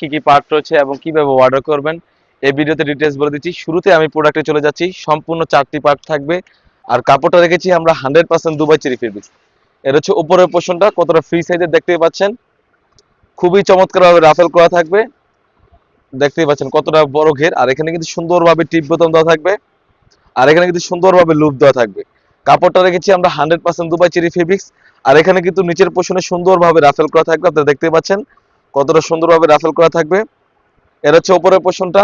কি কি পার্ট রয়েছে এবং কীভাবে অর্ডার করবেন, এই ভিডিওতে ডিটেলস বলে দিচ্ছি। শুরুতে আমি প্রোডাক্টে চলে যাচ্ছি, সম্পূর্ণ চারটি পার্ট থাকবে। আর কাপড়টা রেখেছি আমরা hundred percent Dubai cherry fabrics এর হচ্ছে উপরের পোর্শনটা কতটা ফ্রি সাইজের দেখতেই পাচ্ছেন। খুবই চমৎকারভাবে রাফেল করা থাকবে। দেখতেই পাচ্ছেন কতটা বড় ঘের। আর এখানে কিন্তু সুন্দরভাবে টিপ বোতাম দেওয়া থাকবে। আর এখানে কিন্তু সুন্দরভাবে লুপ দেওয়া থাকবে। কাপড়টা রেখেছি, আমরা hundred percent Dubai cherry fabrics আর এখানে কিন্তু নিচের পোর্শনে সুন্দরভাবে রাফেল করা থাকবে, আপনারা দেখতে পাচ্ছেন। কতটা সুন্দরভাবে রাফেল করা থাকবে। এর হচ্ছে ওপরের পোর্শনটা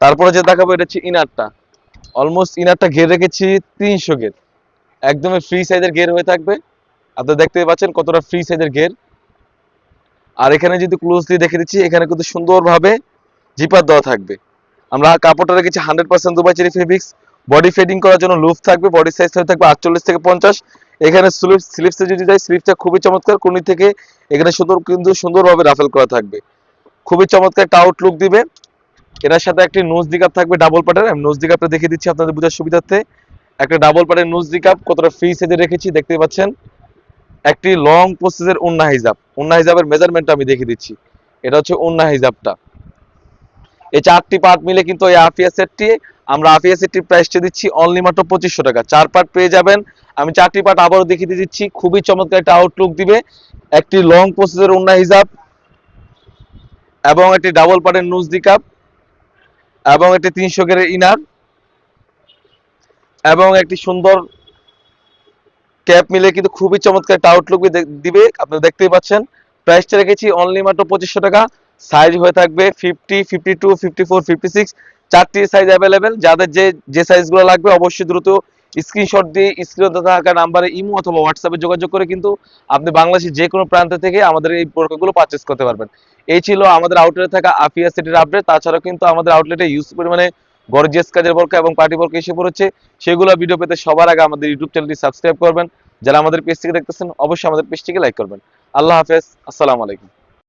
তারপরে যে দেখাবো, এটা হচ্ছে ইনারটা। অলমোস্ট ইনারটা ঘের রেখেছি তিনশো গের একদমই ফ্রি সাইজের ঘের হয়ে থাকবে। আপনারা দেখতে পাচ্ছেন কতটা ফ্রি সাইজের ঘের। আর এখানে যদি ক্লোজলি দেখে দিচ্ছি, এখানে কিন্তু সুন্দরভাবে জিপার দেওয়া থাকবে। আমরা কাপড়টা রেখেছি hundred percent Dubai cherry fabrics body fading করার জন্য লুফ থাকবে বডি সাইজ থাকবে আটচল্লিশ থেকে পঞ্চাশ। এখানে স্লিপ স্লিপসে যদি যাই স্লিপটা খুবই চমৎকার কোনি থেকে এখানে সুন্দর কিন্তু সুন্দরভাবে রাফেল করা থাকবে। খুবই চমৎকার একটা আউটলুক দিবে। এটার সাথে একটি নোজ দিকাপ থাকবে ডাবল পাটের আমি নোজ দিকাপটা দেখিয়ে দিচ্ছি আপনাদের বোঝার সুবিধার্থে। একটা ডাবল পাটের নোজ দিকাপ কতটা ফ্রি সাইজে রেখেছি দেখতে পাচ্ছেন। একটি লং প্রসেসের উন্না হিজাব। উন্না হিজাবের মেজারমেন্টটা আমি দেখিয়ে দিচ্ছি। এটা হচ্ছে উন্না হিজাবটা। এই চারটি পার্ট মিলে কিন্তু এই আফিয়া সেটটি আমরা আফিয়া সেটটির প্রাইসটি দিচ্ছি অনলি মাত্র পঁচিশশো টাকা। চার পার্ট পেয়ে যাবেন। আমি চারটি পার্ট আবারও দেখিয়ে দিচ্ছি। খুবই চমৎকার একটা আউটলুক দিবে। একটি লং প্রসেসের উন্না হিসাব এবং একটি ডাবল পার্টের নুজ দিকাপ এবং একটি তিনশো গেরের ইনার এবং একটি সুন্দর ক্যাপ মিলে কিন্তু খুবই চমৎকার একটা আউটলুক দিবে। আপনারা দেখতেই পাচ্ছেন। প্রাইসটা রেখেছি অনলি মাত্র পঁচিশশো টাকা। সাইজ হয়ে থাকবে fifty fifty two fifty four fifty six চারটি সাইজ অ্যাভেলেবেল যাদের যে যে সাইজগুলো লাগবে অবশ্যই দ্রুত স্ক্রিনশট দিয়ে স্ক্রিনে থাকা নাম্বারে ইমো অথবা হোয়াটসঅ্যাপে যোগাযোগ করে কিন্তু আপনি বাংলাদেশের যে কোনো প্রান্ত থেকে আমাদের এই প্রোডাক্টগুলো পারচেস করতে পারবেন। এই ছিল আমাদের আউটলেটে থাকা আফিয়া সিটির আপডেট তাছাড়াও কিন্তু আমাদের আউটলেটে ইউজ পরিমাণে গর্জিয়াস কাজের বর্ক এবং পার্টি বর্ক এসে পড়েছে। সেগুলো ভিডিও পেতে সবার আগে আমাদের ইউটিউব চ্যানেলটি সাবস্ক্রাইব করবেন। যারা আমাদের পেজ থেকে দেখতেছেন, অবশ্যই আমাদের পেজটিকে লাইক করবেন। আল্লাহ হাফেজ। আসসালামু আলাইকুম।